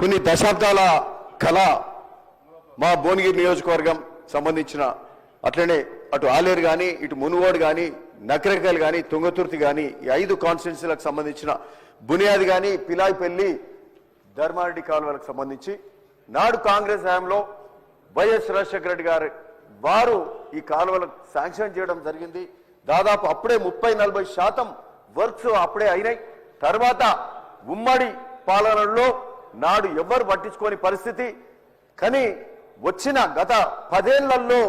కొన్ని దశాబ్దాల కళ మా భువనగిరి నియోజకవర్గం సంబంధించిన అట్లనే అటు ఆలేరు కానీ ఇటు మునుగోడు కానీ నకరకల్ కానీ తుంగతుర్తి కానీ ఈ ఐదు కాన్స్టిట్యున్సీలకు సంబంధించిన బునియాది కానీ పిలాయిపల్లి ధర్మారెడ్డి కాలువలకు సంబంధించి నాడు కాంగ్రెస్ హయాంలో వైఎస్ రాజశేఖర రెడ్డి గారు వారు ఈ కాలువలకు శాంక్షన్ చేయడం జరిగింది. దాదాపు అప్పుడే ముప్పై నలభై శాతం వర్క్స్ అప్పుడే అయినాయి. తర్వాత ఉమ్మడి పాలనలో నాడు ఎవ్వరు పట్టించుకోని పరిస్థితి. కానీ వచ్చిన గత పదేళ్ళలో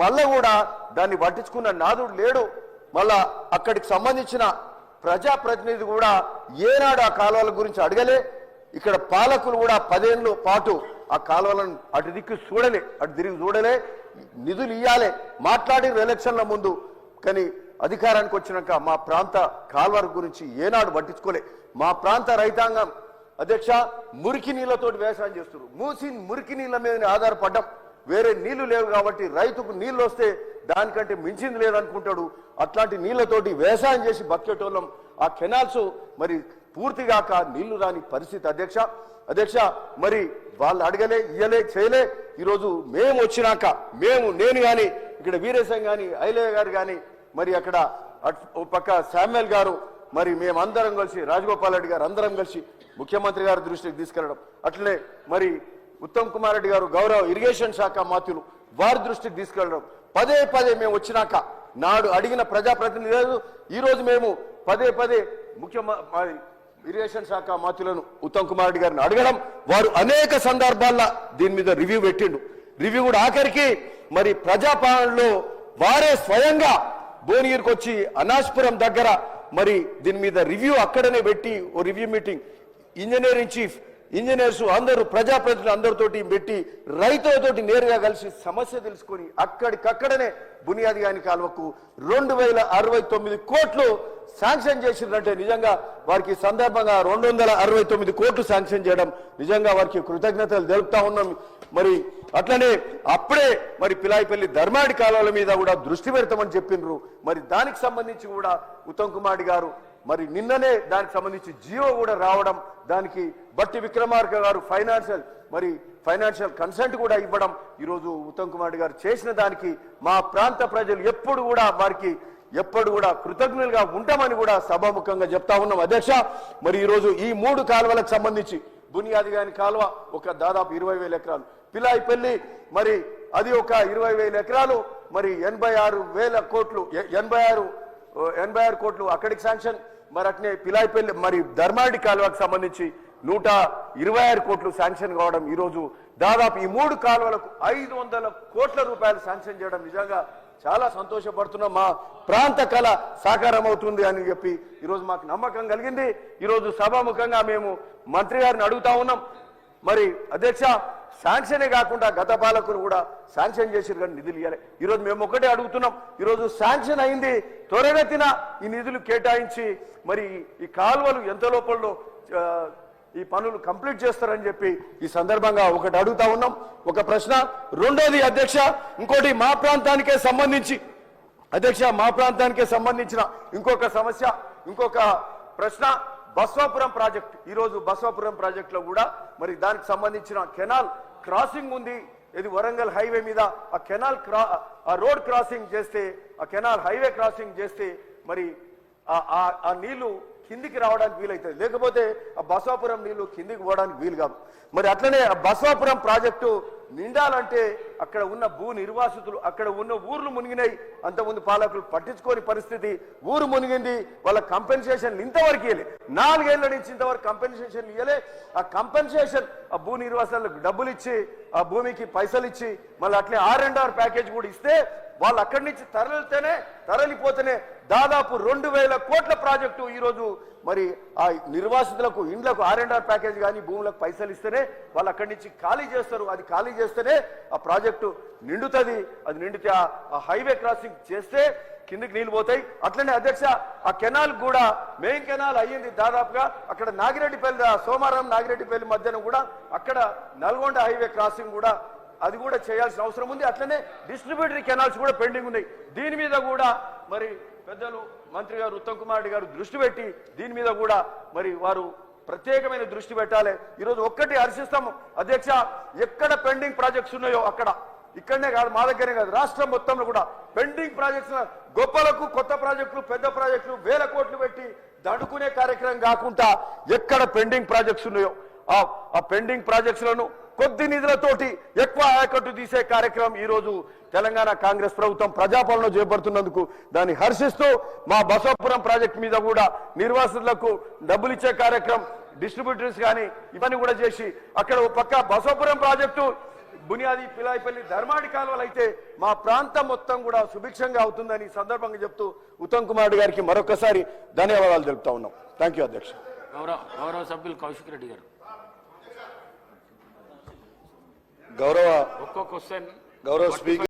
మళ్ళా కూడా దాన్ని పట్టించుకున్న నాదుడు లేడు. మళ్ళా అక్కడికి సంబంధించిన ప్రజాప్రతినిధి కూడా ఏనాడు ఆ కాలువల గురించి అడగలే. ఇక్కడ పాలకులు కూడా పదేళ్ళు పాటు ఆ కాలువలను అటు దిక్కు చూడలే అటు తిరిగి చూడలే. నిధులు ఇయ్యాలే. మాట్లాడి ఎలక్షన్ల ముందు. కానీ అధికారానికి వచ్చినాక మా ప్రాంత కాల్వర్ గురించి ఏనాడు పట్టించుకోలే. మా ప్రాంత రైతాంగం అధ్యక్ష మురికి నీళ్ళతోటి వ్యవసాయం చేస్తున్నారు. మూసి మురికి నీళ్ళ మీద ఆధారపడ్డం. వేరే నీళ్ళు లేవు కాబట్టి రైతుకు నీళ్ళు వస్తే దానికంటే మించింది లేదనుకుంటాడు. అట్లాంటి నీళ్ళతోటి వ్యవసాయం చేసి బతికేటోళ్ళం. ఆ కెనాల్స్ మరి పూర్తిగాక నీళ్ళు రాని పరిస్థితి అధ్యక్ష. అధ్యక్ష మరి వాళ్ళు అడగలే ఇయ్యలే చేయలే. ఈరోజు మేము వచ్చినాక మేము నేను కానీ ఇక్కడ వీరేశం కానీ ఐలయ్య గారు కానీ మరి అక్కడ అట్- ఓ పక్క శామ్యుల్ గారు మరి మేమందరం కలిసి రాజగోపాల్ రెడ్డి గారు అందరం కలిసి ముఖ్యమంత్రి గారి దృష్టికి తీసుకెళ్ళడం అట్లనే మరి ఉత్తమ్ కుమార్ రెడ్డి గారు గౌరవ ఇరిగేషన్ శాఖ మాతులు వారి దృష్టికి తీసుకెళ్ళడం పదే పదే మేము వచ్చినాక నాడు అడిగిన ప్రజాప్రతినిధులు ఈరోజు మేము పదే పదే ముఖ్యమంత్రి ఇరిగేషన్ శాఖ మాతులను ఉత్తమ్ కుమార్ రెడ్డి గారిని అడగడం. వారు అనేక సందర్భాల్లో దీని మీద రివ్యూ పెట్టిండు. రివ్యూ కూడా ఆఖరికి మరి ప్రజాపాలనలో వారే స్వయంగా భువనగిరికి వచ్చి అనాస్పురం దగ్గర మరి దీని మీద రివ్యూ అక్కడనే పెట్టి ఓ review meeting engineering chief engineers అందరూ ప్రజాప్రతినిధులు అందరితోటి పెట్టి రైతులతోటి నేరుగా కలిసి సమస్య తెలుసుకొని అక్కడికక్కడనే బునియాది గాని కాలువకు రెండు వేల అరవై తొమ్మిది కోట్లు శాంక్షన్ చేసిందంటే నిజంగా వారికి సందర్భంగా రెండు వందల అరవై తొమ్మిది కోట్లు శాంక్షన్ చేయడం నిజంగా వారికి కృతజ్ఞతలు తెలుపుతా ఉన్నాం. మరి అట్లనే అప్పుడే మరి పిలాయిపల్లి ధర్మాడి కాలువల మీద కూడా దృష్టి పెడతామని చెప్పిండ్రు. మరి దానికి సంబంధించి కూడా ఉత్తమ్ కుమార్ గారు మరి నిన్ననే దానికి సంబంధించి జియో కూడా రావడం దానికి బట్టి విక్రమార్క గారు ఫైనాన్షియల్ మరి ఫైనాన్షియల్ కన్సెంట్ కూడా ఇవ్వడం ఈరోజు ఉత్తమ్ కుమార్ గారు చేసిన దానికి మా ప్రాంత ప్రజలు ఎప్పుడు కూడా వారికి ఎప్పుడు కూడా కృతజ్ఞులుగా ఉంటామని కూడా సభాముఖంగా చెప్తా ఉన్నాం. అధ్యక్ష మరి ఈరోజు ఈ మూడు కాలువలకు సంబంధించి బునియాది గాని కాలువ ఒక దాదాపు ఇరవై వేల ఎకరాలు. పిలాయిపల్లి మరి అది ఒక ఇరవై వేల ఎకరాలు మరి ఎనభై ఆరు వేల కోట్లు ఎనభై ఆరు ఎనభై ఆరు కోట్లు అక్కడికి శాంక్షన్ మరి అట్నే పిలాయిపల్లి మరి ధర్మాడి కాలువకు సంబంధించి నూట ఇరవై ఆరు కోట్లు శాంక్షన్ కావడం ఈరోజు దాదాపు ఈ మూడు కాలువలకు ఐదు వందల కోట్ల రూపాయలు శాంక్షన్ చేయడం నిజంగా చాలా సంతోషపడుతున్నాం. మా ప్రాంత కళ సాకారం అవుతుంది అని చెప్పి ఈరోజు మాకు నమ్మకం కలిగింది. ఈరోజు సభాముఖంగా మేము మంత్రి గారిని అడుగుతా ఉన్నాం. మరి అధ్యక్ష శాంక్షనే కాకుండా గత పాలకులు కూడా శాంక్షన్ చేసిరు కానీ నిధులు ఇవ్వాలి ఈరోజు మేము ఒకటే అడుగుతున్నాం ఈరోజు శాంక్షన్ అయింది త్వరగతిన ఈ నిధులు కేటాయించి మరి ఈ కాలువలు ఎంత లోపల్లో ఈ పనులు కంప్లీట్ చేస్తారని చెప్పి ఈ సందర్భంగా ఒకటి అడుగుతా ఉన్నాం. ఒక ప్రశ్న రెండోది అధ్యక్ష ఇంకోటి మా ప్రాంతానికే సంబంధించి అధ్యక్ష మా ప్రాంతానికే సంబంధించిన ఇంకొక సమస్య ఇంకొక ప్రశ్న బస్వాపురం ప్రాజెక్ట్. ఈరోజు బస్వాపురం ప్రాజెక్ట్లో కూడా మరి దానికి సంబంధించిన కెనాల్ క్రాసింగ్ ఉంది. ఇది వరంగల్ హైవే మీద ఆ కెనాల్ క్రా ఆ రోడ్ క్రాసింగ్ చేస్తే ఆ కెనాల్ హైవే క్రాసింగ్ చేస్తే మరి ఆ- ఆ- నీళ్ళు కిందికి రావడానికి వీలవుతుంది లేకపోతే ఆ బసవాపురం నీళ్ళు కిందికి పోవడానికి వీలు కాదు. మరి అట్లనే ఆ బసవాపురం ప్రాజెక్టు నిండాలంటే అక్కడ ఉన్న భూ నిర్వాసితులు అక్కడ ఉన్న ఊర్లు మునిగినాయి. అంతకుముందు పాలకులు పట్టించుకోని పరిస్థితి. ఊరు మునిగింది. వాళ్ళ కంపెన్సేషన్ ఇంతవరకు ఇవ్వలే నాలుగేళ్ళ నుంచి ఇంతవరకు కంపెన్సేషన్ ఇవ్వలే ఆ కంపెన్సేషన్ ఆ భూ నిర్వాసాలకు డబ్బులు ఇచ్చి ఆ భూమికి పైసలు ఇచ్చి మళ్ళీ అట్లే ఆర్ అండ్ ఆర్ ప్యాకేజ్ కూడా ఇస్తే వాళ్ళు అక్కడి నుంచి తరలితేనే తరలిపోతేనే దాదాపు రెండు వేల కోట్ల ప్రాజెక్టు ఈరోజు మరి ఆ నిర్వాసితులకు ఇండ్లకు ఆర్ అండ్ ఆర్ ప్యాకేజ్ కానీ భూములకు పైసలు ఇస్తేనే వాళ్ళు అక్కడి నుంచి ఖాళీ చేస్తారు. అది ఖాళీ చేస్తేనే ఆ ప్రాజెక్టు నిండుతుంది. అది నిండితే ఆ- హైవే క్రాసింగ్ చేస్తే కిందికి నీళ్ళు పోతాయి. అట్లనే అధ్యక్ష ఆ కెనాల్ కూడా మెయిన్ కెనాల్ అయ్యింది దాదాపుగా అక్కడ నాగిరెడ్డిపల్లి సోమారం నాగిరెడ్డిపల్లి మధ్యన కూడా అక్కడ నల్గొండ హైవే క్రాసింగ్ కూడా అది కూడా చేయాల్సిన అవసరం ఉంది. అట్లనే డిస్ట్రిబ్యూటరీ కెనాల్స్ కూడా పెండింగ్ ఉన్నాయి. దీని మీద కూడా మరి పెద్దలు మంత్రి గారు ఉత్తమ్ కుమార్ రెడ్డి గారు దృష్టి పెట్టి దీని మీద కూడా మరి వారు ప్రత్యేకమైన దృష్టి పెట్టాలి. ఈరోజు ఒక్కటి హర్షిస్తాము. అధ్యక్ష ఎక్కడ పెండింగ్ ప్రాజెక్ట్స్ ఉన్నాయో అక్కడ. ఇక్కడనే కాదు మా దగ్గరే కాదు రాష్ట్రం మొత్తంలో కూడా పెండింగ్ ప్రాజెక్ట్స్ గొప్పలకు కొత్త ప్రాజెక్టులు పెద్ద ప్రాజెక్టులు వేల కోట్లు పెట్టి దండుకునే కార్యక్రమం కాకుండా ఎక్కడ పెండింగ్ ప్రాజెక్ట్స్ ఉన్నాయో ఆ పెండింగ్ ప్రాజెక్టులను కొద్ది నిధులతోటి ఎక్కువ ఆయకట్టు తీసే కార్యక్రమం ఈ రోజు తెలంగాణ కాంగ్రెస్ ప్రభుత్వం ప్రజాపాలన చేపడుతున్నందుకు దాన్ని హర్షిస్తూ మా బసవపురం ప్రాజెక్ట్ మీద కూడా నిర్వాసితులకు డబ్బులు ఇచ్చే కార్యక్రమం డిస్ట్రిబ్యూటర్స్ కానీ ఇవన్నీ కూడా చేసి అక్కడ ఒక పక్క బసవపురం ప్రాజెక్టు బునియాది పిలాయిపల్లి ధర్మాడి కాలువలు అయితే మా ప్రాంతం మొత్తం కూడా సుభిక్షంగా అవుతుందని సందర్భంగా చెప్తూ ఉత్తమ్ కుమార్ గారికి మరొకసారి ధన్యవాదాలు తెలుపుతా ఉన్నాం. థ్యాంక్ యూ అధ్యక్ష. గౌరవ గౌరవ సభ్యులు కౌశిక్ రెడ్డి గారు. గౌరవ ఒక్కో క్వశ్చన్ గౌరవ స్పీకర్